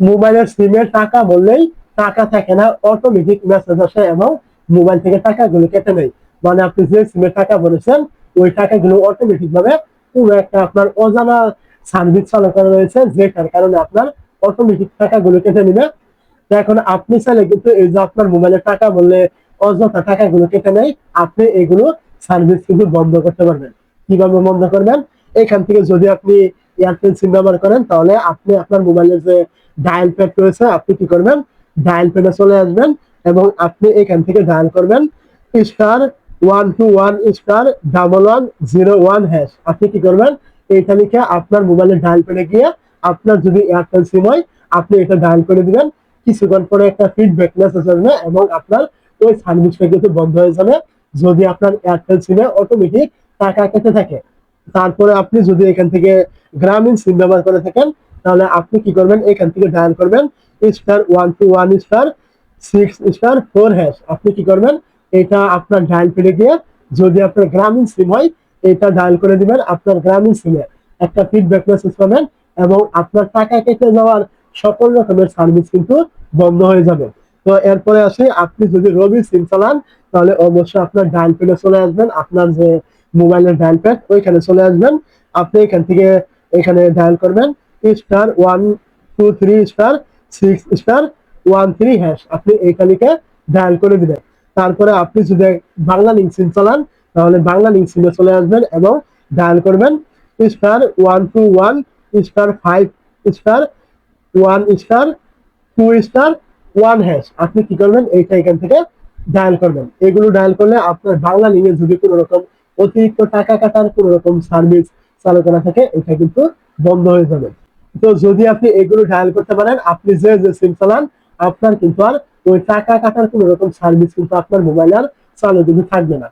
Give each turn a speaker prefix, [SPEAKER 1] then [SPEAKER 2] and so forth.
[SPEAKER 1] মোবাইলের সিমের টাকা বললেই টাকা থাকে না অটোমেটিক মেসেজ আসে এবং মোবাইল থেকে টাকাগুলো কেটে নেয়। মানে আপনি যে সিমের টাকা বলেছেন ওই টাকাগুলো অটোমেটিক ভাবে কোনো একটা আপনার অজানা সার্ভিস চালু করা রয়েছে, যেটার কারণে আপনার অটোমেটিক টাকাগুলো কেটে নিবে। এখন আপনি চাইলে কিন্তু এই যে আপনার মোবাইলের টাকা বললে অযথা টাকাগুলো কেটে নেয়, আপনি এগুলো সার্ভিস কিন্তু বন্ধ করতে পারবেন। কীভাবে বন্ধ করবেন? এখান থেকে যদি আপনি এয়ারটেল সিম ব্যবহার করেন, তাহলে আপনি আপনার মোবাইলের যে ডায়াল প্যাড রয়েছে, আপনি কি করবেন? ডায়াল প্যাডে চলে আসবেন এবং আপনি এখান থেকে ডায়াল করবেন star one two one star double one zero one hash আপনি কি করবেন? এইটা লিখে আপনার মোবাইলের ডায়াল প্যাডে গিয়ে আপনার যদি এয়ারটেল সিম হয়, আপনি এটা ডায়াল করে দিবেন। কিছুক্ষণ পরে একটা ফিডব্যাক মেসেজ আসবে এবং আপনার ওই সার্ভিসটা কিন্তু বন্ধ হয়ে যাবে। যদি আপনার এয়ারটেল সিমে অটোমেটিক টাকা কেটে থাকে তারপরে আপনি যদি এখান থেকে গ্রামীণ সিম ব্যবহার করে থাকেন, তাহলে আপনি কি করবেন? এখান থেকে ডায়াল করবেন। Star one two one star six star four hash আপনি কি করবেন? এটা আপনার ডায়াল পেডে গিয়ে যদি আপনার গ্রামীণ সিম হয়, এটা ডায়াল করে দিবেন আপনার গ্রামীণ সিমে। একটা ফিডব্যাক মেসেজ পাবেন এবং আপনার টাকা কেটে যাওয়ার সকল রকমের সার্ভিস কিন্তু বন্ধ হয়ে যাবে। তো এরপরে আসি, আপনি যদি রবি সিম চালান, তাহলে অবশ্যই আপনার ডায়াল প্যাডে চলে আসবেন। আপনার যে মোবাইলের ডায়াল প্যাড ওইখানে চলে আসবেন। আপনি এখান থেকে এখানে ডায়াল করবেন star one two three star six star one three hash আপনি এইখানে ডায়াল করে দিবেন। তারপরে আপনি যদি বাংলা লিঙ্ক সিম চালান, তাহলে বাংলা লিঙ্ক সিমে চলে আসবেন এবং ডায়াল করবেন star one two one star five star one star two star one hash আপনি কি করবেন? এইটা এখান থেকে ডায়াল করবেন। এগুলো ডায়াল করলে আপনার বাংলা লিঙ্কে যদি কোনো রকম অতিরিক্ত টাকা কাটার কোনো রকম সার্ভিস চালু করা থাকে, এটা কিন্তু বন্ধ হয়ে যাবে। তো যদি আপনি এগুলো ডায়াল করতে পারেন, আপনি যে যে সিম চালান, আপনার কিন্তু আর ওই টাকা কাটার কোনো রকম সার্ভিস কিন্তু আপনার মোবাইল আর চালু কিন্তু থাকবে না।